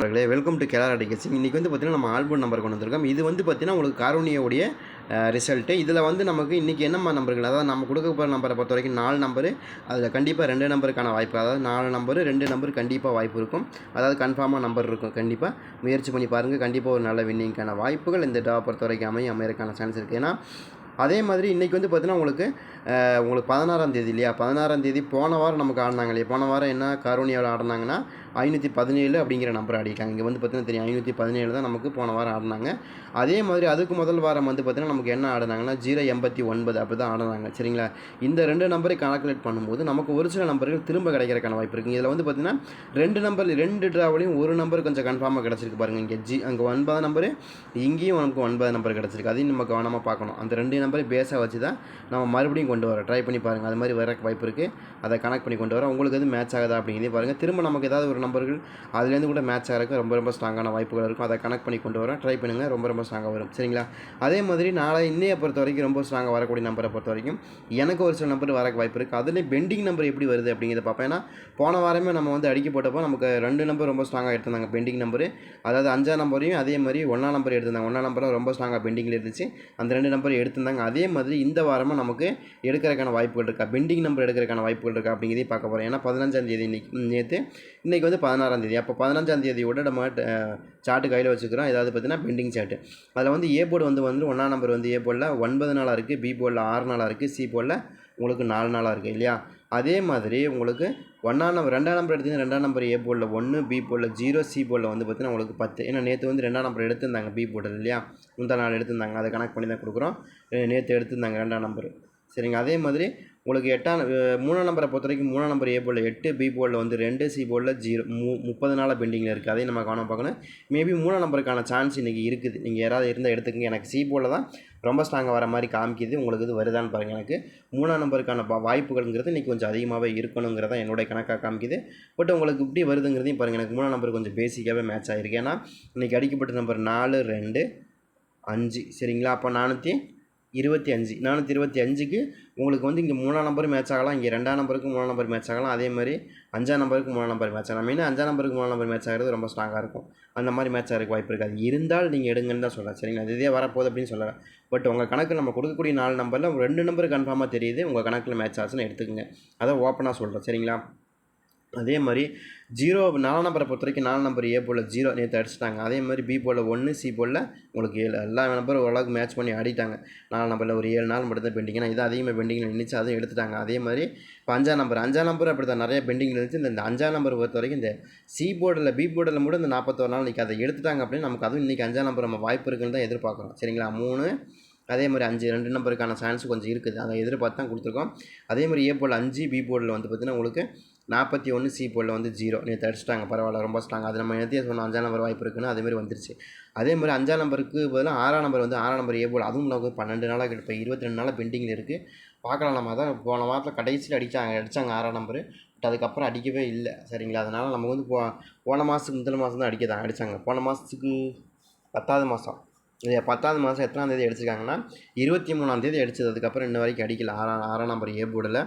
நண்பர்களே welcome to கேலார் அடிக்கசி இன்றைக்கி வந்து பார்த்திங்கன்னா நம்ம ஆல்பம் நம்பர் கொண்டு வந்திருக்கோம். இது வந்து பார்த்திங்கன்னா உங்களுக்கு காரோனியோடைய ரிசல்ட்டு இதில் வந்து நமக்கு இன்றைக்கி என்னம்மா நம்பர்கள்? அதாவது நம்ம கொடுக்க போகிற நம்பரை பொறுத்த வரைக்கும் நாலு நம்பரு அதில் கண்டிப்பாக ரெண்டு நம்பருக்கான வாய்ப்பு அதாவது நாலு நம்பரு ரெண்டு நம்பர் கண்டிப்பாக வாய்ப்பு இருக்கும். அதாவது கன்ஃபார்மாக நம்பர் இருக்கும் கண்டிப்பாக முயற்சி பண்ணி பாருங்கள் கண்டிப்பாக ஒரு நல்ல வின்னிங்க்கான வாய்ப்புகள் இந்த டா பொறுத்த வரைக்கும் அமையும் அமையறக்கான சான்ஸ் இருக்குது ஏன்னா அதே மாதிரி இன்றைக்கி வந்து பார்த்தீங்கன்னா உங்களுக்கு உங்களுக்கு பதினாறாம் தேதி இல்லையா? பதினாறாம் தேதி போன வாரம் நமக்கு ஆடினாங்க இல்லையா? போன வாரம் என்ன கரோனியாவில் ஆடினாங்கன்னா ஐநூற்றி பதினேழு அப்படிங்கிற நம்பர் ஆடிட்டாங்க இங்கே வந்து பார்த்தீங்கன்னா தெரியும் ஐநூற்றி பதினேழு தான் நமக்கு போன வாரம் ஆடினாங்க. அதே மாதிரி அதுக்கு முதல் வாரம் வந்து பார்த்தீங்கன்னா நமக்கு என்ன ஆடினாங்கன்னா ஜீரோ எண்பத்தி ஒன்பது அப்படி தான் ஆடினாங்க. சரிங்களா? இந்த ரெண்டு நம்பரை கால்குலேட் பண்ணும்போது நமக்கு ஒரு சில நம்பர்கள் திரும்ப கிடைக்கிறக்கான வாய்ப்பு இருக்குது இதில் வந்து பார்த்தீங்கன்னா ரெண்டு நம்பர் ரெண்டு ட்ராவலையும் ஒரு நம்பர் கொஞ்சம் கன்ஃபார்மாக கிடச்சிருக்கு பாருங்கள் இங்கே ஜி அங்கே ஒன்பது நம்பரு இங்கேயும் நமக்கு ஒன்பது நம்பர் கிடச்சிருக்கு. அதையும் நம்ம கவனமாக பார்க்கணும். அந்த ரெண்டு நம்பரை பேஸாக வச்சு தான் நம்ம மறுபடியும் கொண்டு வரோம் ட்ரை பண்ணி பாருங்கள் அது மாதிரி வர வாய்ப்பு இருக்குது அதை கனெக்ட் பண்ணி கொண்டு வரோம் உங்களுக்கு எது மேட்ச் ஆகுதா அப்படிங்கிறதே பாருங்கள் திரும்ப நமக்கு ஏதாவது ஒரு நம்பர்கள் அதுலேருந்து கூட மேட்ச் ஆகிறதுக்கு ரொம்ப ரொம்ப ஸ்ட்ராங்கான வாய்ப்புகள் இருக்கும். அதை கனெக்ட் பண்ணி கொண்டு வரோம் ட்ரை பண்ணுங்கள் ரொம்ப ரொம்ப ஸ்ட்ராங்காக வரும். சரிங்களா? அதே மாதிரி நாளை இன்னையை பொறுத்த வரைக்கும் ரொம்ப ஸ்ட்ராங்காக வரக்கூடிய நம்பரை பொறுத்த வரைக்கும் எனக்கு ஒரு சில நம்பர் வரக்கு வாய்ப்பு இருக்குது அதுலேயும் பெண்டிங் நம்பர் எப்படி வருது அப்படிங்கிறத பார்ப்பேன். ஏன்னா போன வாரமே நம்ம வந்து அடிக்க போட்டப்போ நமக்கு ரெண்டு நம்பர் ரொம்ப ஸ்ட்ராங்காக எடுத்திருந்தாங்க. பெண்டிங் நம்பர் அதாவது அஞ்சாம் நம்பரையும் அதே மாதிரி ஒன்றாம் நம்பர் எடுத்திருந்தாங்க. ஒன்றாம் நம்பரும் ரொம்ப ஸ்ட்ராங்காக பெண்டிங்கில் இருந்துச்சு. அந்த ரெண்டு நம்பர் எடுத்திருந்தாங்க. அதே மாதிரி இந்த வாரமும் நமக்கு எடுக்கிறதுக்கான வாய்ப்புகள் இருக்கா? பெண்டிங் நம்பர் எடுக்கிறதுக்கான வாய்ப்புகள் இருக்கா? அப்படிங்கிறதையும் பார்க்க போகிறோம் ஏன்னா பதினஞ்சாம் தேதி இன்னைக்கு நேற்று இன்றைக்கி வந்து பதினாறாம் தேதி. அப்போ பதினஞ்சாம் தேதியோட நம்ம சார்ட்டு கையில் வச்சுக்கிறோம். ஏதாவது பார்த்தீங்கன்னா பெண்டிங் சார்ட்டு அதில் வந்து ஏ போர்டு வந்து வந்து ஒன்றாம் நம்பர் வந்து ஏ போர்டில் ஒன்பது நாளாக இருக்குது பி போர்டில் ஆறு நாளாக இருக்குது சி போர்டில் உங்களுக்கு நாலு நாளாக இருக்குது இல்லையா? அதே மாதிரி உங்களுக்கு ஒன்றாம் நம்பர் ரெண்டாம் நம்பர் எடுத்தீங்கன்னா ரெண்டாம் நம்பர் ஏ போர்டில் ஒன்று பி போர்டில் ஜீரோ சி போர்டில் வந்து பார்த்தீங்கன்னா உங்களுக்கு பத்து. ஏன்னா நேற்று வந்து ரெண்டாம் நம்பர் எடுத்திருந்தாங்க பி போர்டில் இல்லையா? முந்தா நாள் எடுத்திருந்தாங்க. அதை கணக்கு பண்ணி தான் கொடுக்குறோம். நேற்று எடுத்திருந்தாங்க ரெண்டாம் நம்பர் சரிங்க. அதே மாதிரி உங்களுக்கு எட்டாம் மூணாம் நம்பரை பொறுத்த வரைக்கும் மூணாம் நம்பர் ஏ போர்டில் எட்டு பி போர்டில் வந்து ரெண்டு சி போர்டில் ஜீரோ மு முப்பது நாளாக பெண்டிங்கில் இருக்குது அதையும் நம்ம கவனம் பார்க்கணும். மேபி மூணாம் நம்பருக்கான சான்ஸ் இன்றைக்கி இருக்குது. நீங்கள் யாராவது இருந்தால் எடுத்துக்கங்க. எனக்கு சி போர்டில் தான் ரொம்ப ஸ்ட்ராங்காக வர மாதிரி காமிக்குது. உங்களுக்கு இது வருதான்னு பாருங்கள் எனக்கு மூணாம் நம்பருக்கான வாய்ப்புகள்ங்கிறது இன்றைக்கி கொஞ்சம் அதிகமாகவே இருக்கணுங்கிறத என்னுடைய கணக்காக காமிக்குது. பட் உங்களுக்கு இப்படி வருதுங்கிறதையும் பாருங்கள் எனக்கு மூணாம் நம்பர் கொஞ்சம் பேசிக்காகவே மேட்ச் ஆகிருக்கு ஏன்னா இன்றைக்கி அடிக்கப்பட்ட நம்பர் நாலு ரெண்டு அஞ்சு. சரிங்களா? அப்போ நானூற்றி இருபத்தி அஞ்சு நானூற்றி இருபத்தி அஞ்சுக்கு உங்களுக்கு வந்து இங்கே மூணாம் நம்பர் மேட்ச் ஆகலாம் இங்கே ரெண்டாம் நம்பருக்கு மூணாம் நம்பர் மேட்ச் ஆகலாம் அதே மாதிரி அஞ்சாம் நம்பருக்கு மூணாம் நம்பர் மேட்ச் ஆகலாம். மெயினாக அஞ்சாம் நம்பருக்கு மூணாம் நம்பர் மேட்ச் ஆகிறது ரொம்ப ஸ்ட்ராங்காக இருக்கும். அந்த மாதிரி மேட்ச் ஆகிறதுக்கு வாய்ப்பு இருக்காது. இருந்தால் நீங்கள் எடுங்கன்னு தான் சொல்கிறேன் சரிங்களா? அது இதே வரப்போகுது அப்படின்னு சொல்லலாம். பட் உங்கள் கணக்கு நம்ம கொடுக்கக்கூடிய நாலு நம்பரில் ரெண்டு நம்பர் கன்ஃபார்மாக தெரியுது. உங்கள் கணக்கில் மேட்ச் ஆச்சுன்னு எடுத்துக்கோங்க. அதை ஓப்பனாக சொல்கிறேன் சரிங்களா? அதே மாதிரி ஜீரோ நாலாம் நம்பரை பொறுத்த வரைக்கும் நாலு நம்பர் ஏ போல் ஜீரோ நேற்று அடிச்சிட்டாங்க. அதே மாதிரி பி போல் ஒன்று சி போல் உங்களுக்கு ஏழு. எல்லா நம்பரும் ஓரளவுக்கு மேட்ச் பண்ணி ஆடிட்டாங்க. நாலு நம்பரில் ஒரு ஏழு நாள் மட்டும் தான் பெண்டிங் இது அதிகமாக பெண்டிங்கில் நின்றுச்சு அதுவும் எடுத்துட்டாங்க. அதே மாதிரி இப்போ அஞ்சாம் நம்பர் அஞ்சாம் நம்பர் அப்படி தான் நிறைய பெண்டிங்கில் இருந்துச்சு இந்த அஞ்சாம் நம்பர் பொறுத்த வரைக்கும் இந்த சி போர்டில் பி போர்டில் மட்டும் இந்த நாற்பத்தோரு நாள் இன்றைக்கி அதை எடுத்துட்டாங்க அப்படின்னு நமக்கு அதுவும் இன்றைக்கி அஞ்சாம் நம்பர் நம்ம வாய்ப்பு இருக்குன்னு தான் எதிர்பார்க்குறோம். சரிங்களா? மூணு அதே மாதிரி அஞ்சு ரெண்டு நம்பருக்கான சான்ஸ் கொஞ்சம் இருக்குது. அதை எதிர்பார்த்து தான் கொடுத்துருக்கோம். அதே மாதிரி ஏ போல் அஞ்சு பி போர்டில் வந்து பார்த்திங்கன்னா உங்களுக்கு நாற்பத்தி ஒன்று சி போர்டில் வந்து ஜீரோ நேற்று அடிச்சிட்டாங்க பரவாயில்ல ரொம்ப ஸ்ட்ராங் அது நம்ம நேற்றே சொன்னோம் அஞ்சாம் நம்பர் வாய்ப்பு இருக்குன்னு அதே மாதிரி வந்துருச்சு. அதே மாதிரி அஞ்சாம் நம்பருக்கு பதிலாக ஆறாம் நம்பர் வந்து ஆறாம் நம்பர் ஏ போல். அதுவும் நமக்கு பன்னெண்டு நாளாக இப்போ இருபத்தி ரெண்டு நாளாக பெண்டிங்கில் இருக்குது பார்க்கலாம் நம்ம அதான் போன வாரத்தில் கடைசியில் அடித்தாங்க அடித்தாங்க ஆறாம் நம்பர் பட் அதுக்கப்புறம் அடிக்கவே இல்லை சரிங்களா? அதனால் நமக்கு வந்து போ போன மாதத்துக்கு முதல் மாதம் தான் அடிக்க தான் அடித்தாங்க போன மாதத்துக்கு பத்தாவது மாதம் இது பத்தாவது மாதம் எத்தனாம் தேதி அடிச்சிருக்காங்கன்னா இருபத்தி மூணாம் தேதி அடிச்சது. அதுக்கப்புறம் இன்ன வரைக்கும் அடிக்கல. ஆறாம் ஆறாம் நம்பர் ஏ போர்டில்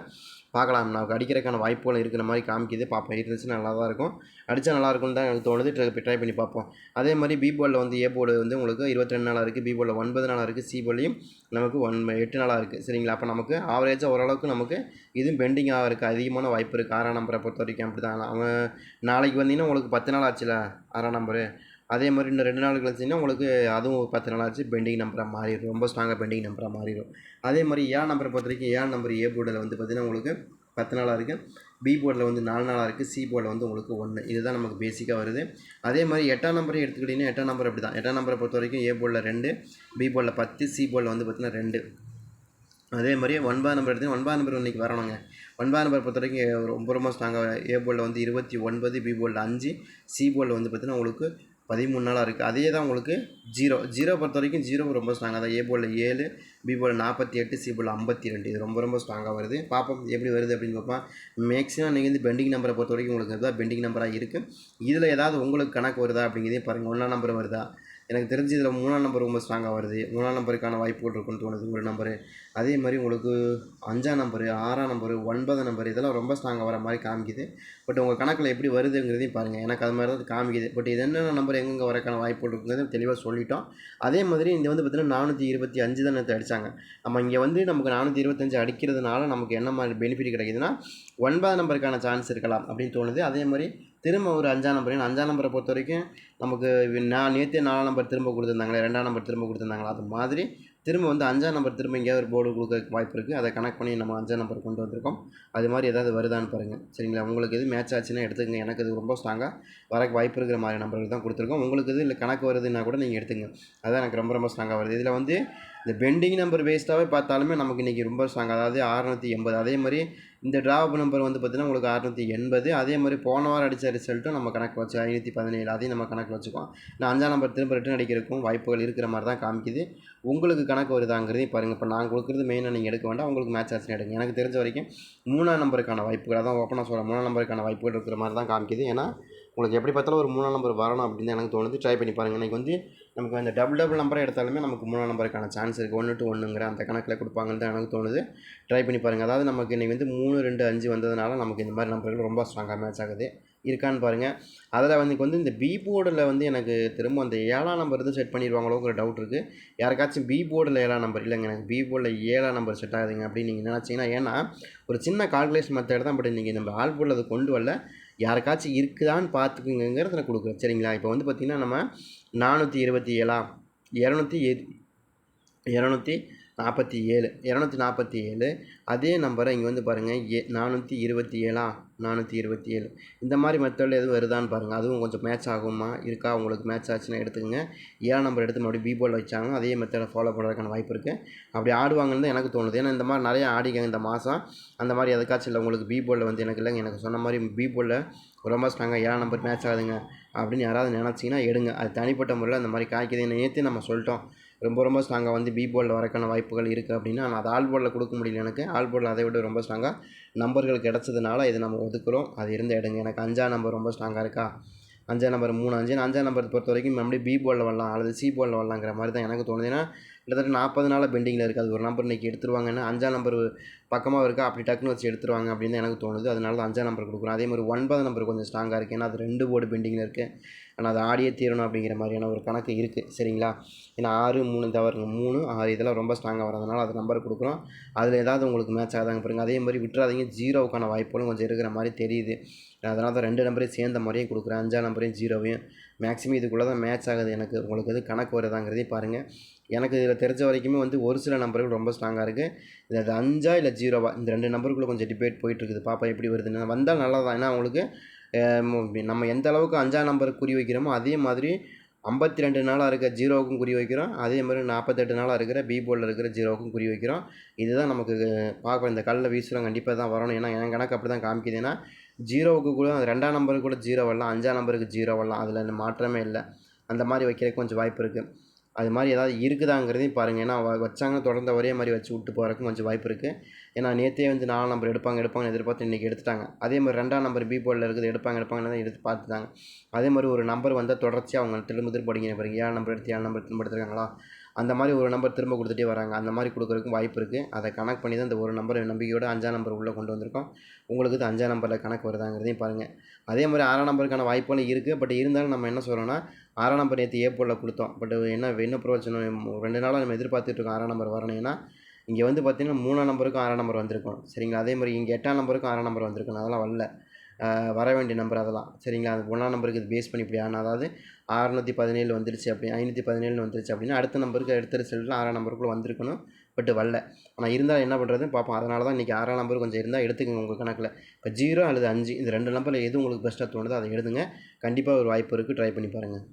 பார்க்கலாம். நமக்கு அடிக்கிறதுக்கான வாய்ப்புகள் இருக்கிற மாதிரி காமிக்குது. பார்ப்போம் இருந்துச்சுன்னா நல்லா தான் இருக்கும். அடித்தா நல்லா இருக்கும்னு தான் எனக்கு தோணுது. ட்ரை ட்ரை பண்ணி பார்ப்போம் அதே மாதிரி பி போர்டில் வந்து ஏ போர்டு வந்து உங்களுக்கு இருபத்தி ரெண்டு நாளாக இருக்குது பி போர்டில் ஒன்பது நாளாக இருக்குது சி போர்ட்லையும் நமக்கு ஒன் எட்டு நாளாக இருக்குது சரிங்களா? அப்போ நமக்கு ஆவரேஜாக ஓரளவுக்கு நமக்கு இதுவும் பெண்டிங்காக இருக்குது அதிகமான வாய்ப்பு இருக்குது ஆறாம் நம்பரை பொறுத்த வரைக்கும் அப்படி தான் அவன் நாளைக்கு வந்தீங்கன்னா உங்களுக்கு பத்து நாள் ஆச்சுல ஆறாம் நம்பரு அதே மாதிரி இன்னும் ரெண்டு நாள் கழிச்சிங்கன்னா உங்களுக்கு அதுவும் பத்து நாள் ஆச்சு பெண்டிங் நம்பராக மாறிடும். ரொம்ப ஸ்ட்ராங்காக பெண்டிங் நம்பராக மாறிடும். அதே மாதிரி ஏன் நம்பரை பொறுத்த வரைக்கும் ஏன் நம்பர் ஏ போர்டில் வந்து பார்த்திங்கன்னா உங்களுக்கு பத்து நாளாக இருக்குது பி போர்டில் வந்து நாலு நாளாக இருக்குது சி போர்டில் வந்து உங்களுக்கு ஒன்று இதுதான் நமக்கு பேசிக்காக வருது. அதே மாதிரி எட்டாம் நம்பரையும் எடுத்துக்கிட்டிங்கன்னா எட்டாம் நம்பர் அப்படி தான் எட்டாம் நம்பரை பொறுத்த வரைக்கும் ஏ போர்டில் ரெண்டு பி போர்டில் பத்து சி போர்டில் வந்து பார்த்திங்கன்னா ரெண்டு. அதே மாதிரி ஒன்பதாம் நம்பர் எடுத்து ஒன்பதாம் நம்பர் இன்றைக்கி வரணுங்க. ஒன்பதாம் நம்பர் பொறுத்த வரைக்கும் ரொம்ப ரொம்ப ஸ்ட்ராங்காக ஏ போர்டில் வந்து இருபத்தி ஒன்பது பி போர்டில் அஞ்சு சி போர்டில் வந்து பார்த்திங்கன்னா உங்களுக்கு பதிமூணு நாளாக இருக்குது அதே தான் உங்களுக்கு ஜீரோ. ஜீரோ பொறுத்த வரைக்கும் ஜீரோ ரொம்ப ஸ்ட்ராங்காக தான். ஏ ஏழு பி நாற்பத்தி எட்டு சி ஐம்பத்தி ரெண்டு இது ரொம்ப ரொம்ப ஸ்ட்ராங்காக வருது. பார்ப்போம் எப்படி வருது அப்படின்னு பார்ப்போம். மேக்ஸிமம் நீங்கள் வந்து பெண்டிங் நம்பரை பொறுத்த வரைக்கும் உங்களுக்கு இதுதான் பெண்டிங் நம்பராக இருக்குது இதில் ஏதாவது உங்களுக்கு கணக்கு வருதா அப்படிங்கிறதே பாருங்கள் ஒன்றா நம்பர் வருதா? எனக்கு தெரிஞ்சு இதில் மூணாம் நம்பர் ரொம்ப ஸ்ட்ராங்காக வருது. மூணாம் நம்பருக்கான வாய்ப்புகள் இருக்குன்னு தோணுது ஒரு நம்பரு அதே மாதிரி உங்களுக்கு அஞ்சாம் நம்பரு ஆறாம் நம்பரு ஒன்பதாம் நம்பர் இதெல்லாம் ரொம்ப ஸ்ட்ராங்காக வர மாதிரி காமிக்குது. பட் உங்கள் கணக்கில் எப்படி வருதுங்கிறதையும் பாருங்கள் எனக்கு அது மாதிரி தான் காமிக்குது. பட் இது என்னென்ன நம்பர் எங்கெங்கே வரக்கான வாய்ப்புகள் இருக்குங்கிறத தெளிவாக சொல்லிட்டோம். அதே மாதிரி இந்த வந்து பார்த்திங்கன்னா நானூற்றி இருபத்தி அஞ்சு தான் நேற்று அடித்தாங்க நம்ம இங்கே வந்து நமக்கு நானூற்றி இருபத்தஞ்சு அடிக்கிறதுனால நமக்கு என்ன மாதிரி பெனிஃபிட் கிடைக்குதுன்னா ஒன்பதாம் நம்பருக்கான சான்ஸ் இருக்கலாம் அப்படின்னு தோணுது. அதே மாதிரி திரும்ப ஒரு அஞ்சாம் நம்பர். அஞ்சாம் நம்பரை பொறுத்த வரைக்கும் நமக்கு நான் நேற்று நாலாம் நம்பர் திரும்ப கொடுத்துருந்தாங்களே ரெண்டாம் நம்பர் திரும்ப கொடுத்துருந்தாங்களா அது மாதிரி திரும்ப வந்து அஞ்சாம் நம்பர் திரும்ப எங்கேயாவது ஒரு போர்டு கொடுக்க வாய்ப்பு இருக்குது அதை கனெக்ட் பண்ணி நம்ம அஞ்சாம் நம்பர் கொண்டு வந்திருக்கோம். அது மாதிரி ஏதாவது வருதான்னு பாருங்கள் சரிங்களா? உங்களுக்கு இது மேட்ச் ஆச்சுன்னா எடுத்துக்கங்க. எனக்கு இது ரொம்ப ஸ்ட்ராங்காக வரக்கு வாய்ப்பு இருக்கிற மாதிரி நம்பர்கள் தான் கொடுத்துருக்கோம். உங்களுக்கு இது இல்லை கணக்கு வருதுன்னா கூட நீங்கள் எடுத்துங்க. அதான் எனக்கு ரொம்ப ரொம்ப ஸ்ட்ராங்காக வருது. இதில் வந்து இந்த பெண்டிங் நம்பர் வேஸ்ட்டாகவே பார்த்தாலுமே நமக்கு இன்றைக்கி ரொம்ப ஸ்ட்ராங் அதாவது அறநூற்றி எண்பது. அதே மாதிரி இந்த ட்ராப் நம்பர் வந்து பார்த்திங்கன்னா உங்களுக்கு அறநூற்றி எண்பது அதே மாதிரி போன வாரம் அடித்த ரிசல்ட்டும் நம்ம கணக்கு வச்சு ஐநூற்றி பதினேழு அதையும் நம்ம கணக்கு வச்சுக்கோம் நான் அஞ்சாம் நம்பர் திரும்ப ரிட்டன் அடிக்கிறதுக்கும் வாய்ப்புகள் இருக்கிற மாதிரி தான் காமிக்குது. உங்களுக்கு கணக்கு வருதாங்கிறதையும் பாருங்கள் இப்போ நான் கொடுக்குறது மெயினாக நீங்கள் எடுக்க வேண்டாம். உங்களுக்கு மேட்ச் ஆச்சு எடுங்க. எனக்கு தெரிஞ்ச வரைக்கும் மூணாம் நம்பருக்கான வாய்ப்புகள் அதான் ஓப்பனாக சொல்கிறேன் மூணாம் நம்பருக்கான வாய்ப்புகள் இருக்கிற மாதிரி தான் காமிக்குது. ஏன்னா உங்களுக்கு எப்படி பார்த்தாலும் ஒரு மூணாம் நம்பர் வரணும் அப்படின்னு எனக்கு தோணுது. ட்ரை பண்ணி பாருங்கள் இன்றைக்கி வந்து நமக்கு அந்த டபுள் டபுள் நம்பரை எடுத்தாலுமே நமக்கு மூணாம் நம்பருக்கான சான்ஸ் இருக்குது ஒன்று டு ஒன்றுங்கிற அந்த கணக்கில் கொடுப்பாங்கன்னு தான் எனக்கு தோணுது. ட்ரை பண்ணி பாருங்கள் அதாவது நமக்கு இன்றைக்கி வந்து மூணு ரெண்டு அஞ்சு வந்ததுனால நமக்கு இந்த மாதிரி நம்பர்கள் ரொம்ப ஸ்ட்ராங்காக மேட்ச் ஆகுது. இருக்கான்னு பாருங்கள் அதில் வந்து வந்து இந்த பி போர்டில் வந்து எனக்கு திரும்ப அந்த ஏழாம் நம்பர் எதுவும் செட் பண்ணிடுவாங்களோங்கிற டவுட் இருக்குது யாருக்காச்சும் பி போர்டில் ஏழாம் நம்பர் இல்லைங்க. எனக்கு பி போர்டில் ஏழாம் நம்பர் செட் ஆகுதுங்க அப்படின்னு நீங்கள் நினச்சிங்கன்னா ஏன்னா ஒரு சின்ன கால்குலேஷன் மெத்தட் தான் பட் நீங்கள் நம்ம ஆல் போர்டில் அதை கொண்டு வரல. யாருக்காச்சும் இருக்குதான்னு பார்த்துக்குங்கிறத நான் கொடுக்குறேன். சரிங்களா? இப்போ வந்து பார்த்திங்கன்னா நம்ம நானூற்றி இருபத்தி ஏழாம் இரநூத்தி இரநூத்தி நாற்பத்தி ஏழு இரநூத்தி நாற்பத்தி ஏழு அதே நம்பரை இங்கே வந்து பாருங்கள் ஏ நானூற்றி இருபத்தி ஏழா நானூற்றி இருபத்தி ஏழு இந்த மாதிரி மெத்தடில் எதுவும் வருதான்னு பாருங்கள் அதுவும் கொஞ்சம் மேட்ச் ஆகுமா? இருக்கா? உங்களுக்கு மேட்ச் ஆச்சுன்னா எடுத்துக்கோங்க. ஏழாம் நம்பர் எடுத்து மறுபடியும் பி போர்டில் வச்சாங்க அதே மெத்தடை ஃபாலோ பண்ணுறதுக்கான வாய்ப்பு இருக்குது அப்படி ஆடுவாங்கன்னு தான் எனக்கு தோணுது. ஏன்னா இந்த மாதிரி நிறைய ஆடிக்காங்க இந்த மாதம் அந்த மாதிரி எதுக்காச்சும் இல்லை உங்களுக்கு பி வந்து எனக்கு இல்லைங்க. எனக்கு சொன்ன மாதிரி பி ரொம்ப ஸ்ட்ராங்காக ஏழாம் நம்பர் மேட்ச் ஆகுதுங்க. அப்படின்னு யாராவது நினச்சிங்கன்னா எடுங்க. அது தனிப்பட்ட முறையில் அந்த மாதிரி காய்க்குது. நேற்று நம்ம சொல்லிட்டோம். ரொம்ப ரொம்ப ஸ்ட்ராங்காக வந்து பி போர்டில் வரக்கான வாய்ப்புகள் இருக்குது அப்படின்னா நான் அது ஆல் போலில் கொடுக்க முடியல எனக்கு. கால் போர்டில் அதை விட ரொம்ப ஸ்ட்ராங்காக நம்பர்கள் கிடச்சதுனால இதை நம்ம ஒதுக்குறோம். அது இருந்த இடங்க. எனக்கு அஞ்சாம் நம்பர் ரொம்ப ஸ்ட்ராங்காக இருக்கா? அஞ்சாம் நம்பர் மூணு அஞ்சு. அஞ்சாம் நம்பர் பொறுத்த வரைக்கும் மறுபடியும் பி போலில் வரலாம். அல்லது சி போலில் வரலாங்கிற மாதிரி தான் எனக்கு தோணுது. ஏன்னா கிட்டத்தட்ட நாற்பது நாள் பெண்டிங்கில் இருக்குது அது ஒரு நம்பர் இன்றைக்கி எடுத்துருவாங்கன்னா அஞ்சாம் நம்பர் பக்கமாக இருக்கா? அப்படி டக்குன்னு வச்சு எடுத்துருவாங்க அப்படின்னு தான் எனக்கு தோணுது. அதனால தான் அஞ்சாம் நம்பர் கொடுக்குறோம். அதே மாதிரி ஒன்பது நம்பர் கொஞ்சம் ஸ்ட்ராங்காக இருக்குது ஏன்னா அது ரெண்டு போர்டு பெண்டிங்கில் இருக்குது ஆனால் அது ஆடியே தீரணும் அப்படிங்கிற மாதிரியான ஒரு கணக்கு இருக்குது சரிங்களா? ஏன்னா ஆறு மூணு தவறுங்க. மூணு ஆறு இதெல்லாம் ரொம்ப ஸ்ட்ராங்காக வரதுனால அது நம்பர் கொடுக்குறோம். அதில் ஏதாவது உங்களுக்கு மேட்ச் ஆகாதாங்க பாருங்கள் அதே மாதிரி விட்டுறாதீங்க. ஜீரோவுக்கான வாய்ப்புகளும் கொஞ்சம் இருக்கிற மாதிரி தெரியுது. அதனால தான் ரெண்டு நம்பரையும் சேர்ந்த மாதிரியும் கொடுக்குறேன். அஞ்சாம் நம்பரையும் ஜீரோவையும் மேக்ஸிமம் இதுக்குள்ளே தான் மேட்ச் ஆகுது எனக்கு. உங்களுக்கு எது கணக்கு வருதாங்கிறதே பாருங்கள் எனக்கு இதில் தெரிஞ்ச வரைக்குமே வந்து ஒரு சில நம்பர்கள் ரொம்ப ஸ்ட்ராங்காக இருக்குது இது அது அஞ்சா இல்லை ஜீரோவா இந்த ரெண்டு நம்பருக்குள்ளே கொஞ்சம் டிபேட் போயிட்டுருக்குது. பாப்பா எப்படி வருதுன்னு வந்தால் நல்லா தான் ஏன்னா அவங்களுக்கு நம்ம எந்த அளவுக்கு அஞ்சாம் நம்பர் குறி வைக்கிறோமோ அதே மாதிரி ஐம்பத்தி ரெண்டு நாளாக இருக்க ஜீரோவுக்கும் குறி வைக்கிறோம். அதே மாதிரி நாற்பத்தெட்டு நாளாக இருக்கிற பி போர்டில் இருக்கிற ஜீரோவுக்கும் குறி வைக்கிறோம். இதுதான் நமக்கு பார்க்க இந்த கல்லில் வீசுகிறோம் கண்டிப்பாக தான் வரணும். ஏன்னா என் கணக்கு அப்படி தான் காமிக்குது. ஏன்னா ஜீரோவுக்கு கூட ரெண்டாம் நம்பருக்கு கூட ஜீரோ வரலாம். அஞ்சாம் நம்பருக்கு ஜீரோ வரலாம். அதில் மாற்றமே இல்லை. அந்த மாதிரி வைக்கிறதுக்கு கொஞ்சம் வாய்ப்பு இருக்குது அது மாதிரி ஏதாவது இருக்குதாங்கிறதையும் பாருங்கள் ஏன்னா வச்சாங்கன்னா தொடர்ந்து ஒரே மாதிரி வச்சு விட்டு போகிறக்கும் கொஞ்சம் வாய்ப்பு இருக்குது ஏன்னா நேற்றே வந்து நாலாம் நம்பர் எடுப்பாங்க எடுப்பாங்கன்னு எதிர்பார்த்து இன்றைக்கி எடுத்துட்டாங்க. அதே மாதிரி ரெண்டாம் நம்பர் பி போர்டில் இருக்குது எடுப்பாங்க எடுப்பாங்கன்னு தான் எடுத்து பார்த்துட்டாங்க அதே மாதிரி ஒரு நம்பர் வந்தால் தொடர்ச்சியாக அவங்க திரும்ப திரும்ப படிக்கிற பாருங்க. ஏழு நம்பர் எடுத்து ஏழு நம்பர் திரும்ப எடுத்துருக்காங்களா? அந்த மாதிரி ஒரு நம்பர் திரும்ப கொடுத்துட்டே வராங்க. அந்த மாதிரி கொடுக்குறதுக்கும் வாய்ப்பு இருக்குது அதை கனெக்ட் பண்ணி தான் இந்த ஒரு நம்பர் நம்பிக்கையோட அஞ்சாம் நம்பர் உள்ளே கொண்டு வந்திருக்கோம். உங்களுக்கு இது அஞ்சாம் நம்பரில் கணக்கு வருதாங்கிறதையும் பாருங்கள் அதே மாதிரி ஆறாம் நம்பருக்கான வாய்ப்புகளும் இருக்குது பட் இருந்தாலும் நம்ம என்ன சொல்கிறோன்னா ஆறாம் நம்பர் நேற்று ஏ கொடுத்தோம். பட் என்ன என்ன பிரயோஜனம்? ரெண்டு நாளாக நம்ம எதிர்பார்த்துட்டு இருக்கோம் ஆறாம் நம்பர் வரணும் இங்கே வந்து பார்த்திங்கன்னா மூணாம் நம்பருக்கும் ஆறாம் நம்பர் வந்திருக்கும். சரிங்களா? அதே மாதிரி இங்கே எட்டாம் நம்பருக்கும் ஆறாம் நம்பர் வந்திருக்கும். அதெல்லாம் வரல. வர வேண்டிய நம்பர் அதெல்லாம். சரிங்களா? அது ஒன்றாம் நம்பருக்கு இது பேஸ் பண்ணி இப்படி ஆனால் அதாவது அறநூற்றி பதினேழு வந்துருச்சு அப்படி ஐநூற்றி பதினேழு வந்துருச்சு அப்படின்னா அடுத்த நம்பருக்கு அடுத்த ரிசல்ட்டில் ஆறாம் நம்பருக்குள்ளே வந்திருக்கணும். பட் வரல. ஆனால் இருந்தால் என்ன பண்ணுறது பார்ப்போம் அதனால தான் இன்றைக்கி ஆறாம் நம்பர் கொஞ்சம் இருந்தால் எடுத்துக்கோங்க உங்கள் கணக்கில். இப்போ ஜீரோ அல்லது அஞ்சு இந்த ரெண்டு நம்பரில் எது உங்களுக்கு பெஸ்ட்டாக தோணுதோ அதை எழுதுங்க. கண்டிப்பாக ஒரு வாய்ப்பு இருக்குது ட்ரை பண்ணி பாருங்கள்